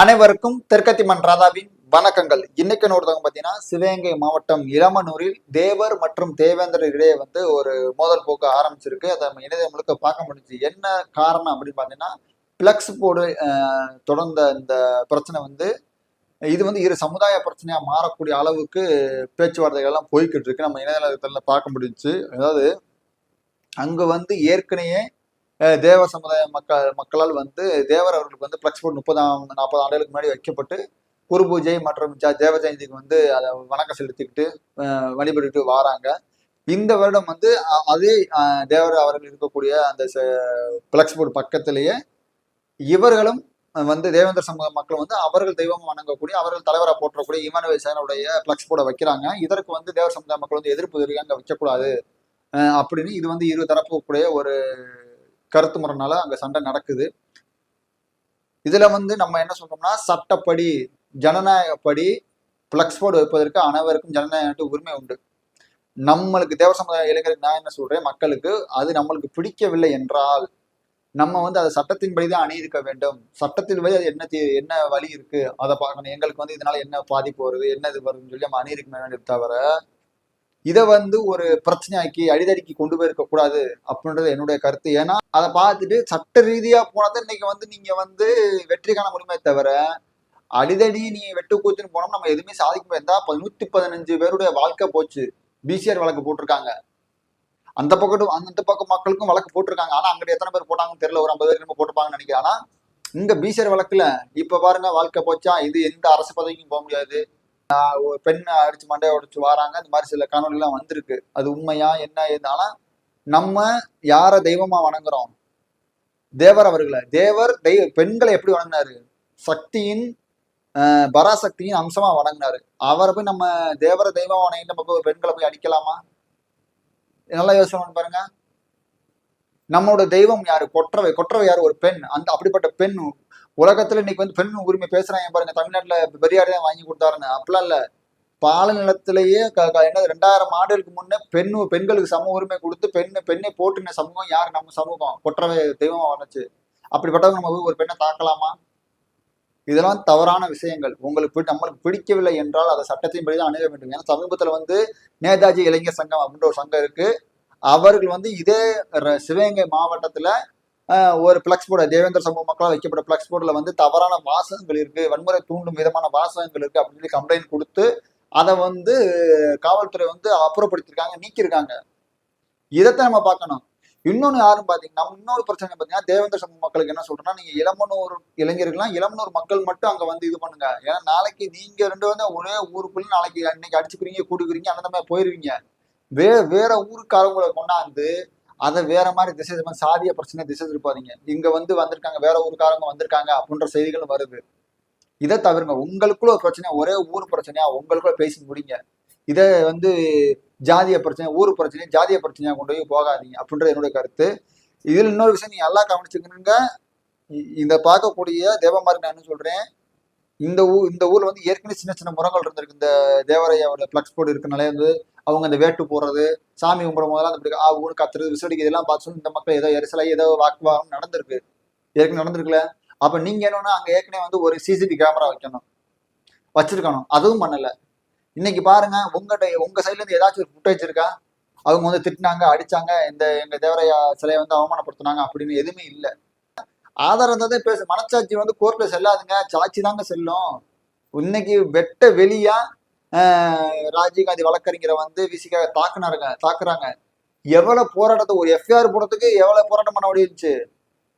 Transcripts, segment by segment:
அனைவருக்கும் தெற்கத்திமன் ராதாவின் வணக்கங்கள். இன்னைக்கு ஒருத்தவங்க பார்த்தீங்கன்னா சிவகங்கை மாவட்டம் இளமனூரில் தேவர் மற்றும் தேவேந்திரர் இடையே வந்து ஒரு மோதல் போக்கு ஆரம்பிச்சிருக்கு. அதை நம்ம இணையம் முழுக்க பார்க்க முடிஞ்சு என்ன காரணம் அப்படின்னு பார்த்தீங்கன்னா பிளக்ஸ் போர்டு தொடர்ந்த இந்த பிரச்சனை வந்து இது வந்து இரு சமுதாய பிரச்சனையா மாறக்கூடிய அளவுக்கு பேச்சுவார்த்தைகள் எல்லாம் போய்கிட்டு இருக்கு. நம்ம இணையதளத்துல பார்க்க முடிஞ்சுச்சு அதாவது அங்கே வந்து ஏற்கனவே தேவ சமுதாய மக்கள் மக்களால் வந்து தேவர் அவர்களுக்கு வந்து ஃப்ளக்ஸ் போர்ட் முப்பதாம் நாற்பது ஆண்டுகளுக்கு முன்னாடி வைக்கப்பட்டு குரு பூஜை மற்றும் ஜ- தேவ ஜெயந்திக்கு வந்து அதை வணக்கம் செலுத்திக்கிட்டு வழிபட்டுட்டு வாராங்க. இந்த வருடம் வந்து அதே தேவர் அவர்கள் இருக்கக்கூடிய அந்த ஃப்ளக்ஸ் போர்டு பக்கத்திலேயே இவர்களும் வந்து தேவேந்திர சமூக மக்கள் வந்து அவர்கள் தெய்வம் வணங்கக்கூடிய அவர்கள் தலைவராக போற்றக்கூடிய இமானுவேல் சேனனுடைய ஃப்ளக்ஸ் போர்டை வைக்கிறாங்க. இதற்கு வந்து தேவர் சமுதாய மக்கள் வந்து எதிர்ப்பு தெரிவிக்க வைக்கக்கூடாது. அப்படின்னு இது வந்து இரு தரப்புக்குடைய ஒரு கருத்து முறைனால அங்க சண்டை நடக்குது. இதுல வந்து நம்ம என்ன சொல்றோம்னா சட்டப்படி ஜனநாயகப்படி பிளக்ஸ் போர்டு வைப்பதற்கு அனைவருக்கும் ஜனநாயக உரிமை உண்டு. நம்மளுக்கு தேவ சமுதாய இளைஞருக்கு நான் என்ன சொல்றேன் மக்களுக்கு அது நம்மளுக்கு பிடிக்கவில்லை என்றால் நம்ம வந்து அதை சட்டத்தின்படி தான் அணியிருக்க வேண்டும். சட்டத்தின்படி அது என்ன தீ- என்ன வழி இருக்கு? அதை பார்க்கணும். எங்களுக்கு வந்து இதனால என்ன பாதிப்பு வருது? என்ன இது வருதுன்னு சொல்லி நம்ம அணியிருக்க வேண்டும் தவிர இதை வந்து ஒரு பிரச்சனையாக்கி அடிதடிக்கு கொண்டு போயிருக்க கூடாது அப்படின்றது என்னுடைய கருத்து. ஏன்னா அதை பார்த்துட்டு சட்ட ரீதியா போனதை இன்னைக்கு வந்து நீங்க வந்து வெற்றி காண முடியுமே தவிர அடிதடி நீ வெட்டு கூத்துன்னு போனோம் நம்ம எதுவுமே சாதிக்க முடியாது. நூத்தி பதினஞ்சு பேருடைய வாழ்க்கை போச்சு. பிசிஆர் வழக்கு போட்டிருக்காங்க. அந்த பக்கம் அந்த பக்கம் மக்களுக்கும் வழக்கு போட்டிருக்காங்க. ஆனா அங்கிட்ட எத்தனை பேர் போட்டாங்கன்னு தெரியல. ஒரு ஐம்பது பேர் நம்ம போட்டிருப்பாங்கன்னு நினைக்கிறேன். ஆனா இங்க பிசிஆர் வழக்குல இப்ப பாருங்க வாழ்க்கை போச்சா? இது எந்த அரசு பதவிக்கும் போக முடியாது. ஒரு பெண் அடிச்சு மண்டையை உடைச்சு வாராங்க. இந்த மாதிரி சில காணொலி எல்லாம் வந்திருக்கு. அது உண்மையா என்ன இருந்தாலும் நம்ம யார தெய்வமா வணங்குறோம்? தேவர் அவர்களை. தேவர் தெய்வ பெண்களை எப்படி வணங்கினாரு? சக்தியின் பராசக்தியின் அம்சமா வணங்கினாரு. அவரை போய் நம்ம தேவர தெய்வம் வணங்கி நம்ம போய் பெண்களை போய் அடிக்கலாமா? நல்லா யோசனை பாருங்க. நம்மளோட தெய்வம் யாரு? கொற்றவை. கொற்றவை யாரு? ஒரு பெண். அந்த அப்படிப்பட்ட பெண் உலகத்துல இன்னைக்கு வந்து பெண் உரிமை பேசுறாங்க பாருங்க. தமிழ்நாட்டுல பெரியார் தான் வாங்கி கொடுத்தாருன்னு. அப்பெல்லாம் இல்ல. பால நிலத்திலேயே க- என்ன ரெண்டாயிரம் ஆண்டுகளுக்கு முன்னே பெண் பெண்களுக்கு சம உரிமை கொடுத்து பெண்ணு பெண்ணை போட்டுன சமூகம் யார்? நம்ம சமூகம். கொற்றவை தெய்வமா வந்துச்சு அப்படிப்பட்டவங்க நம்ம ஒரு பெண்ணை தாக்கலாமா? இதெல்லாம் தவறான விஷயங்கள். உங்களுக்கு பிடி- நம்மளுக்கு பிடிக்கவில்லை என்றால் அதை சட்டத்தின்படி தான் அணுக வேண்டும். ஏன்னா சமீபத்துல வந்து நேதாஜி இளைஞர் சங்கம் அப்படின்ற ஒரு சங்கம் இருக்கு. அவர்கள் வந்து இதே சிவகங்கை மாவட்டத்துல ஒரு பிளக்ஸ் போர்டு தேவேந்திர சமூக மக்களால் வைக்கப்பட்ட பிளக்ஸ் போர்டில் வந்து தவறான வாசகங்கள் இருக்குது வன்முறை தூண்டும் விதமான வாசகங்கள் இருக்குது அப்படின்னு சொல்லி கம்ப்ளைண்ட் கொடுத்து அதை வந்து காவல்துறை வந்து அப்புறப்படுத்திருக்காங்க நீக்கியிருக்காங்க. இதைத்தான் நம்ம பார்க்கணும். இன்னொன்று யாரும் பார்த்தீங்கன்னா நம்ம இன்னொரு பிரச்சனை பார்த்தீங்கன்னா தேவேந்திர சமூக மக்களுக்கு என்ன சொல்றேன்னா நீங்க இளமனூர் இளைஞர்கள்லாம் இளமனூர் மக்கள் மட்டும் அங்கே வந்து இது பண்ணுங்க. ஏன்னா நாளைக்கு நீங்க ரெண்டு வந்து ஒரே ஊருக்குள்ள நாளைக்கு இன்னைக்கு அடிச்சுக்கிறீங்க கூடுக்குறீங்க அந்த மாதிரி போயிருவீங்க. வே வேற ஊருக்காரங்களை கொண்டாந்து அதை வேற மாதிரி திசை சாதிய பிரச்சனை திசை திருப்பாதீங்க இங்க வந்து வந்திருக்காங்க வேற ஊருக்காரங்க வந்திருக்காங்க அப்படின்ற செய்திகளும் வருது. இதை தவிருங்க. உங்களுக்குள்ள ஒரு பிரச்சனை ஒரே ஊர் பிரச்சனையா உங்களுக்குள்ள பேசி முடிங்க. இதை வந்து ஜாதிய பிரச்சனை ஊர் பிரச்சனை ஜாதிய பிரச்சனையா கொண்டு போய் போகாதீங்க அப்படின்றது என்னுடைய கருத்து. இதில் இன்னொரு விஷயம் நீங்க எல்லாம் கவனிச்சுக்கணுங்க. இதை இந்த பார்க்கக்கூடிய தேவமாரி நான் என்ன சொல்றேன்? இந்த ஊர் இந்த ஊர்ல வந்து ஏற்கனவே சின்ன சின்ன முறங்கள் இருந்திருக்கு. இந்த தேவரையோட பிளக்ஸ் போர்டு இருக்கனாலே வந்து அவங்க அந்த வேட்டு போடுறது சாமி கும்பிடும் போதெல்லாம் அந்த இப்படி ஆ கத்துறது விசடிக்கு இதெல்லாம் பார்த்து இந்த மக்கள் ஏதோ எரிசலாகி ஏதோ வாக்குவாதம் நடந்திருக்கு. ஏற்கனவே நடந்திருக்குல்ல? அப்ப நீங்க என்னன்னா அங்க ஏற்கனவே வந்து ஒரு சிசிடிவி கேமரா வைக்கணும். வச்சிருக்கணும். அதுவும் பண்ணல. இன்னைக்கு பாருங்க உங்ககிட்ட உங்க சைட்ல இருந்து ஏதாச்சும் ஒரு ஃபுட்டேஜ் இருக்கா? அவங்க வந்து திட்டினாங்க அடிச்சாங்க இந்த எங்க தேவரையா சிலையை வந்து அவமானப்படுத்தினாங்க அப்படின்னு எதுவுமே இல்லை. ஆதாரம் தான் பேசு. மனச்சாட்சி வந்து கோர்ட்ல செல்லாதுங்க. சாட்சி தாங்க செல்லும். இன்னைக்கு வெட்ட வெளியா ராஜீவ்காந்தி வழக்கறிஞரை வந்து விசிக்காக தாக்குனாருங்க தாக்குறாங்க. எவ்வளவு போராட்டத்தை ஒரு எஃப்ஐஆர் போடுறதுக்கு எவ்வளவு போராட்டம் பண்ண முடியுச்சு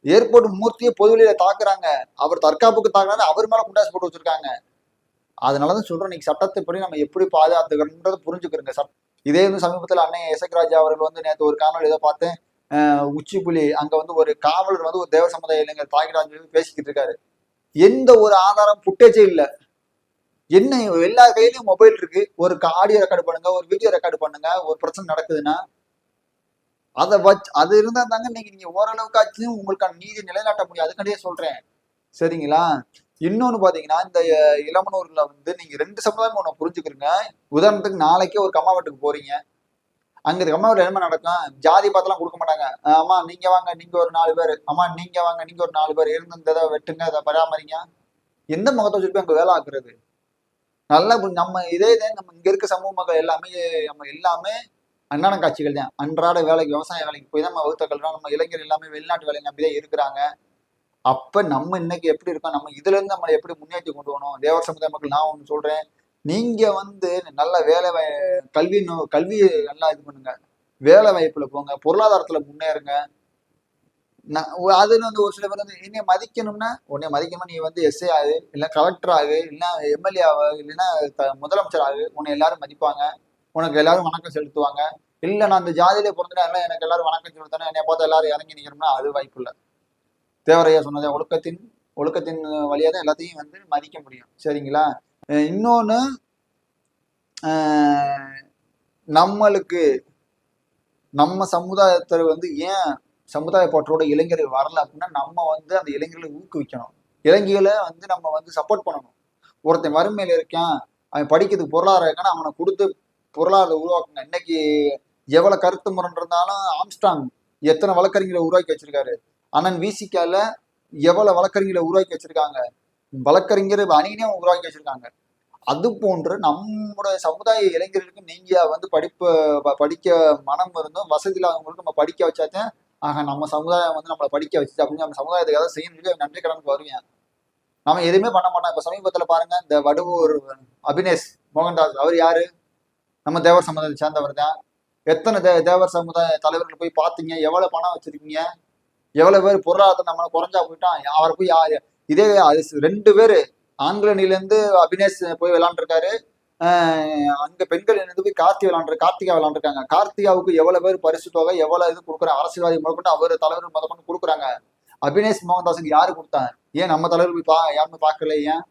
ஏர்போர்ட் மூர்த்தியை பொதுவெளியில தாக்குறாங்க. அவர் தற்காப்புக்கு தாக்குறாரு. அவர் மேல குண்டாசு போட்டு வச்சிருக்காங்க. அதனாலதான் சொல்றேன் இன்னைக்கு சட்டத்தைப்படி நம்ம எப்படி பாதுகாத்துக்கணுன்றதை புரிஞ்சுக்கிறோங்க. சட் இதே வந்து சமீபத்தில் அண்ணன் எசக்ராஜா அவர்கள் வந்து நேற்று ஒரு காணொலி இதை பார்த்தேன். உச்சிப்புலி அங்க வந்து ஒரு காவலர் வந்து ஒரு தேவ சமுதாய இளைஞர் தாக்கிட்டான்னு சொல்லி பேசிக்கிட்டு இருக்காரு. எந்த ஒரு ஆதாரம் ஃபுட்டேஜே இல்லை. என்ன எல்லா கையிலயும் மொபைல் இருக்கு. ஒரு ஆடியோ ரெக்கார்டு பண்ணுங்க ஒரு வீடியோ ரெக்கார்டு பண்ணுங்க ஒரு பிரச்சனை நடக்குதுன்னா அதை வச்சு அது இருந்தா தாங்க நீங்க நீங்க ஓரளவுக்காச்சும் உங்களுக்கான நீதி நிலைநாட்ட முடியும். அதுக்காண்டியே சொல்றேன். சரிங்களா? இன்னொன்னு பாத்தீங்கன்னா இந்த அஹ், இளமனூர்ல வந்து நீங்க ரெண்டு சமுதாயம் ஒண்ணு புரிஞ்சுக்கிறீங்க. உதாரணத்துக்கு நாளைக்கே ஒரு கம்மா வீட்டுக்கு போறீங்க. அங்க இருக்க கம்மா வீட்டுல என்ன நடக்கும் ஜாதி பார்த்தெல்லாம் கொடுக்க மாட்டாங்க. அம்மா நீங்க வாங்க நீங்க ஒரு நாலு பேர். அம்மா நீங்க வாங்க நீங்க ஒரு நாலு பேர். இருந்து இதை வெட்டுங்க இதை பராமரிங்க. எந்த முகத்தை வச்சுட்டு போய் அங்க வேலை ஆக்குறது? நல்லா நம்ம இதே இதே நம்ம இங்க இருக்க சமூக மக்கள் எல்லாமே நம்ம எல்லாமே அன்னான காட்சிகள் தான். அன்றாட வேலைக்கு விவசாய வேலைக்கு போய் தான் நம்ம வகுத்த நம்ம இளைஞர் எல்லாமே வெளிநாட்டு வேலை நம்பிதான் இருக்கிறாங்க. அப்ப நம்ம இன்னைக்கு எப்படி இருக்கோம்? நம்ம இதுல இருந்து நம்மளை எப்படி முன்னேற்றி கொண்டு வரணும் தேவர் சமுதாய மக்கள் நான் ஒன்று சொல்றேன். நீங்க வந்து நல்ல வேலை வாய்- கல்வி நோ- கல்வியை நல்லா இது பண்ணுங்க. வேலை வாய்ப்புல போங்க. பொருளாதாரத்துல முன்னேறுங்க. நான் அதுல வந்து ஒரு சில பேர் வந்து என்னைய மதிக்கணும்னா உன்னை மதிக்கணும்னா நீ வந்து எஸ்ஏ ஆகு இல்லை கலெக்டர் ஆகு இல்லைன்னா எம்எல்ஏ ஆகு இல்லைன்னா த- முதலமைச்சர் ஆகு. உன்னை எல்லாரும் மதிப்பாங்க. உனக்கு எல்லாரும் வணக்கம் செலுத்துவாங்க. இல்லை நான் அந்த ஜாதியிலே பிறந்துட்டேன் எல்லாம் எனக்கு எல்லாரும் வணக்கம் செலுத்தணும் என்னை பார்த்து எல்லாரும் இறங்கி நிற்கிறோம்னா அது வாய்ப்பு இல்லை. தேவரையா சொன்னது ஒழுக்கத்தின் ஒழுக்கத்தின் வழியா தான் எல்லாத்தையும் வந்து மதிக்க முடியும். சரிங்களா? இன்னொன்று இன்னொன்னு நம்மளுக்கு நம்ம சமுதாயத்தில் வந்து ஏன் சமுதாய பற்றோட இளைஞர்கள் வரல அப்படின்னா நம்ம வந்து அந்த இளைஞர்களை ஊக்குவிக்கணும். இளைஞர்களை வந்து நம்ம வந்து சப்போர்ட் பண்ணணும். ஒருத்தன் வறுமையில இருக்கான் அவன் படிக்கிறதுக்கு பொருளாதாரம் இருக்கான்னு அவனை கொடுத்து பொருளாதாரத்தை உருவாக்கணும். இன்னைக்கு எவ்வளவு கருத்து முரண் இருந்தாலும் ஆம்ஸ்டாங் எத்தனை வழக்கறிஞரை உருவாக்கி வச்சிருக்காரு? அண்ணன் விசிக்கால எவ்வளவு வழக்கறிஞரை உருவாக்கி வச்சிருக்காங்க? வழக்கறிஞர் அணியினே உருவாக்கி வச்சிருக்காங்க. அது போன்று நம்முடைய சமுதாய இளைஞர்களுக்கு நீங்க வந்து படிப்பு படிக்க மனம் இருந்தும் வசதி இல்லாதவங்களுக்கு நம்ம படிக்க வச்சாதான் ஆக நம்ம சமுதாயம் வந்து நம்மளை படிக்க வச்சு அப்படின்னு நம்ம சமுதாயத்துக்கு ஏதாவது செய்யணும் சொல்லி நன்றி கடனுக்கு வருவேன். நம்ம எதுவுமே பண்ண மாட்டோம். இப்ப சமீபத்துல பாருங்க இந்த வடுவூர் அபினேஷ் மோகன்தாஸ் அவர் யாரு? நம்ம தேவர் சமுதாயத்தை சேர்ந்தவர் தான். எத்தனை தே தேவர் சமுதாய தலைவர்கள் போய் பார்த்தீங்க? எவ்வளவு பணம் வச்சிருக்கீங்க? எவ்வளவு பேர் பொருளாதாரத்தை நம்மளை குறைஞ்சா போயிட்டான். அவரை போய் யா- இதே அது ரெண்டு பேர் ஆங்கில அணியிலேருந்து அபினேஷ் போய் விளாண்டுருக்காரு. அங்க பெண்கள் இருந்து போய் கார்த்தி விளாண்டு கார்த்திகா விளாண்டுருக்காங்க. கார்த்திகாவுக்கு எவ்வளவு பேர் பரிசு தொகை எவ்வளவு இது கொடுக்குறாங்க அரசியல்வாதி முதற்கொண்டு அவர் தலைவர் முதற்கொண்டு கொடுக்குறாங்க. அபினேஷ் மோகன்தாஸுக்கு யாரு கொடுத்தாங்க ஏன் நம்ம தலைவர் போய் பா யாருமே பார்க்கல ஏன்?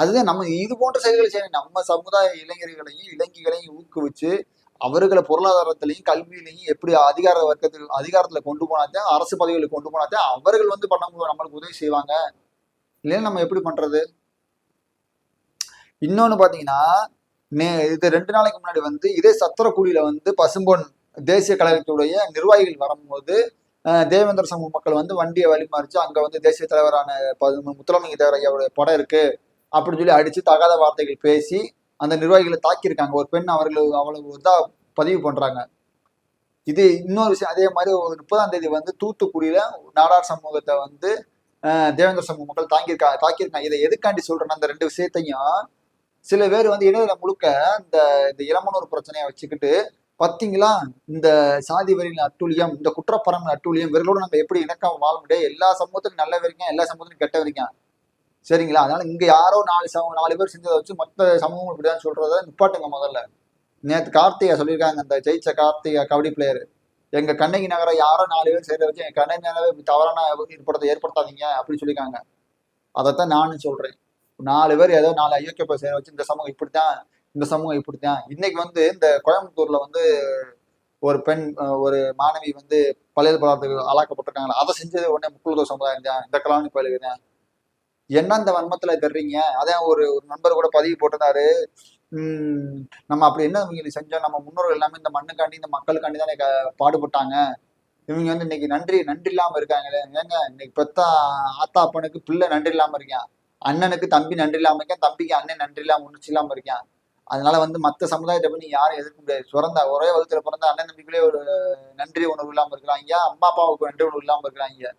அதுதான் நம்ம இது போன்ற செயல்களை செய்யணும். நம்ம சமுதாய இளைஞர்களையும் இளைஞர்களையும் ஊக்குவிச்சு அவர்களை பொருளாதாரத்திலையும் கல்வியிலையும் எப்படி அதிகார வர்க்கத்தில் அதிகாரத்துல கொண்டு போனாதான் அரசு பதவிகளுக்கு கொண்டு போனாத்தான் அவர்கள் வந்து பண்ண நம்மளுக்கு உதவி செய்வாங்க. இல்லைன்னா நம்ம எப்படி பண்றது? இன்னொன்னு பாத்தீங்கன்னா நே இது ரெண்டு நாளைக்கு முன்னாடி வந்து இதே சத்திரக்குடியில வந்து பசும்பொன் தேசிய கழகத்துடைய நிர்வாகிகள் வரும்போது தேவேந்திர சமூக மக்கள் வந்து வண்டியை வழிமாறிச்சு அங்க வந்து தேசிய தலைவரான பது- முத்துராமலிங்க தேவர் ஐயாவுடைய படம் இருக்கு அப்படின்னு சொல்லி அடிச்சு தகாத வார்த்தைகள் பேசி அந்த நிர்வாகிகளை தாக்கியிருக்காங்க. ஒரு பெண் அவர்கள் அவ்வளவு இதா பதிவு பண்றாங்க. இது இன்னொரு விஷயம் அதே மாதிரி ஒரு முப்பதாம் தேதி வந்து தூத்துக்குடியில நாடார் சமூகத்தை வந்து தேவேந்திர சமூக மக்கள் தாங்கியிருக்காங்க தாக்கியிருக்காங்க. இதை எதுக்காண்டி சொல்றேன்னா அந்த ரெண்டு விஷயத்தையும் சில பேர் வந்து இடையில முழுக்க இந்த இந்த இளமனூர் பிரச்சனையை வச்சுக்கிட்டு பார்த்தீங்களா இந்த சாதி வரியின் அட்டூழியம் இந்த குற்றப்பரம் அட்டூழியம் இவர்களோட நம்ம எப்படி இணக்கம் வாழ முடியாது எல்லா சமூகத்திலும் நல்ல வரைக்கும் எல்லா சமூகத்துக்கும் கெட்ட வரைக்கும் சரிங்களா? அதனால இங்க யாரோ நாலு சம நாலு பேர் செஞ்சதை வச்சு மொத்த சமூகம் இப்படிதான் சொல்றத. நிப்பாட்டுங்க முதல்ல. நேற்று கார்த்திகா சொல்லியிருக்காங்க அந்த ஜெயிச்ச கார்த்திகா கபடி பிளேயர் எங்க கண்ணகி நகரம் யாரோ நாலு பேர் செய்யறத வச்சு எங்க கண்ணகி நகரை இப்படி தவறான ஏற்படுத்த ஏற்படுத்தாதீங்க அப்படின்னு சொல்லியிருக்காங்க. அதைத்தான் நானும் சொல்றேன். நாலு பேர் ஏதோ நாலு ஐயோக்கிய பேர் செய்ய வச்சு இந்த சமூகம் இப்படித்தான் இந்த சமூகம் இப்படித்தான். இன்னைக்கு வந்து இந்த கோயம்புத்தூர்ல வந்து ஒரு பெண் ஒரு மாணவி வந்து பழைய பதார்த்தத்துக்கு ஆளாக்கப்பட்டிருக்காங்களா அதை செஞ்சது உடனே முக்குழுதோ சமுதாயம் தான் இந்த கலாணி பயிலுக்கு தான் என்ன இந்த வன்மத்துல தர்றீங்க அதான் ஒரு ஒரு நண்பர் கூட பதிவு போட்டிருந்தாரு. உம் நம்ம அப்படி என்ன இவங்க செஞ்சோம்? நம்ம முன்னோர்கள் எல்லாமே இந்த மண்ணுக்காண்டி இந்த மக்களுக்காண்டி தான் இன்னைக்கு பாடுபட்டாங்க. இவங்க வந்து இன்னைக்கு நன்றி நன்றி இல்லாம இருக்காங்களே. ஏங்க இன்னைக்கு பெத்தா ஆத்தா அப்பனுக்கு பிள்ளை நன்றி இல்லாம இருக்கான். அண்ணனுக்கு தம்பி நன்றி இல்லாம இருக்கேன். தம்பிக்கு அண்ணன் நன்றி இல்லாம உணர்ச்சி இல்லாம இருக்கான். அதனால வந்து மத்த சமுதாயத்தை பண்ணி யாரும் எதிர்க்க முடியாது. சுரந்த ஒரே வகுத்துல பிறந்த அண்ணன் தம்பிக்குள்ளே ஒரு நன்றி உணர்வு இல்லாம இருக்கிறாங்க அம்மா அப்பாவுக்கு நன்றி உணர்வு இல்லாம இருக்கிறாங்க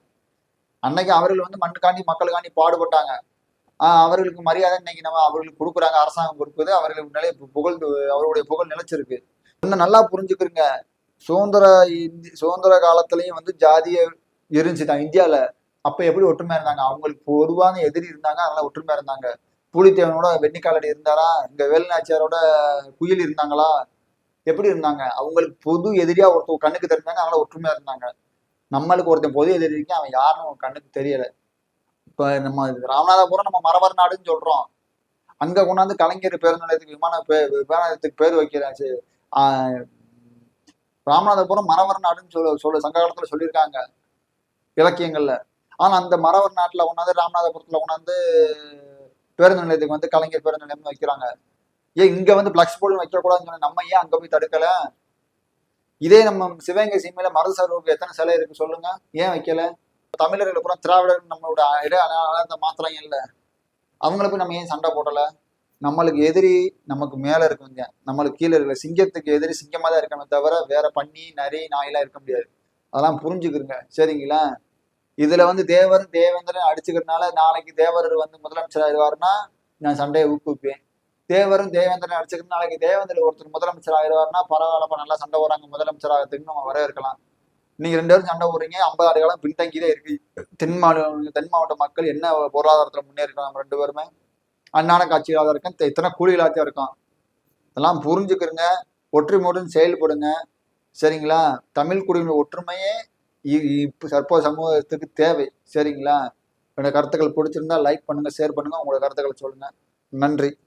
அன்னைக்கு அவர்கள் வந்து மண்ணுக்காண்டி மக்களுக்காண்டி பாடுபட்டாங்க. ஆஹ் அவர்களுக்கு மரியாதை இன்னைக்கு நம்ம அவர்களுக்கு கொடுக்குறாங்க. அரசாங்கம் கொடுக்குது. அவர்களுக்கு நிலை புகழ் அவருடைய புகழ் நிலைச்சிருக்கு. இன்னும் நல்லா புரிஞ்சுக்கிறீங்க சுதந்திர இந்தி சுதந்திர காலத்திலயும் வந்து ஜாதிய இருந்துச்சு தான் இந்தியாவில் அப்போ எப்படி ஒற்றுமையாக இருந்தாங்க? அவங்களுக்கு பொதுவான எதிரி இருந்தாங்க. அதனால ஒற்றுமையாக இருந்தாங்க. பூலித்தேவனோட வெண்ணிக்காலடி இருந்தாரா? இங்கே வேலுநாச்சியாரோட குயில் இருந்தாங்களா? எப்படி இருந்தாங்க? அவங்களுக்கு பொது எதிரியா ஒருத்தர் கண்ணுக்கு தெரிஞ்சாங்க. அதனால ஒற்றுமையா இருந்தாங்க. நம்மளுக்கு ஒருத்தன் பொது எதிரி அவன் யாருன்னு கண்ணுக்கு தெரியல. இப்ப நம்ம ராமநாதபுரம் நம்ம மரவர் நாடுன்னு சொல்றோம். அங்க கொண்டாந்து கலைஞர் பேருந்து நிலையத்துக்கு விமான பே- விமானத்துக்கு பேர் வைக்கிறாச்சு. ஆஹ் ராமநாதபுரம் மரவர் நாடுன்னு சொல்ல சொல்ல சங்க காலத்துல சொல்லியிருக்காங்க இலக்கியங்கள்ல. ஆனா அந்த மரவர் நாட்டுல கொண்டாந்து ராமநாதபுரத்துல கொண்டாந்து பேருந்து நிலையத்துக்கு வந்து கலைஞர் பேருந்து நிலையம்னு வைக்கிறாங்க. ஏன் இங்க வந்து பிளக்ஸ் போர்டு வைக்கக்கூடாதுன்னு சொன்னா நம்ம ஏன் அங்க போய் தடுக்கல? இதே நம்ம சிவகங்கை சீமையில மருது சார்புக்கு எத்தனை சிலை இருக்கு சொல்லுங்க. ஏன் வைக்கல? தமிழர்கள் பூரா திராவிடர் நம்மளோட இட அந்த மாத்திரம் இல்லை. அவங்கள போய் நம்ம ஏன் சண்டை போடல? நம்மளுக்கு எதிரி நமக்கு மேல இருக்குங்க நம்மளுக்கு கீழே இருக்கிற சிங்கத்துக்கு எதிரி சிங்கமா தான் இருக்கணுமே தவிர வேற பன்னி நரி நாயெல்லாம் இருக்க முடியாது. அதெல்லாம் புரிஞ்சுக்கிறங்க சரிங்களா? இதுல வந்து தேவர் தேவேந்திரன் அடிச்சுக்கிறதுனால நாளைக்கு தேவர் வந்து முதலமைச்சர் ஆயிடுவாருன்னா நான் சண்டையை ஊக்குவிப்பேன். தேவரும் தேவேந்திரன் அடிச்சுக்கணும் நாளைக்கு தேவேந்திர ஒருத்தர் முதலமைச்சர் ஆயிடுவாருன்னா பரவாயில்லப்பா நல்லா சண்டை போறாங்க முதலமைச்சர் ஆகிறதுக்கு நம்ம வரவேற்கலாம். நீங்க ரெண்டு பேரும் சண்டை போடுறீங்க ஐம்பது ஆண்டு காலம் பின்தங்கிதான் இருக்கு. தென் மாநில தென் மாவட்ட மக்கள் என்ன பொருளாதாரத்துல முன்னேறிக்கலாம் நம்ம ரெண்டு பேருமே? அன்னான காட்சிகளாக இருக்கும் இத்தனை கூலிகளாத்தையும் இருக்கும். இதெல்லாம் புரிஞ்சுக்கிறங்க ஒற்றுமையுடன் செயல்படுங்க. சரிங்களா? தமிழ் குடியின் ஒற்றுமையே இ- இப்போ சற்போ சமூகத்துக்கு தேவை. சரிங்களா? என்னோட கருத்துக்கள் பிடிச்சிருந்தா லைக் பண்ணுங்க ஷேர் பண்ணுங்க. உங்களோட கருத்துக்களை சொல்லுங்க. நன்றி.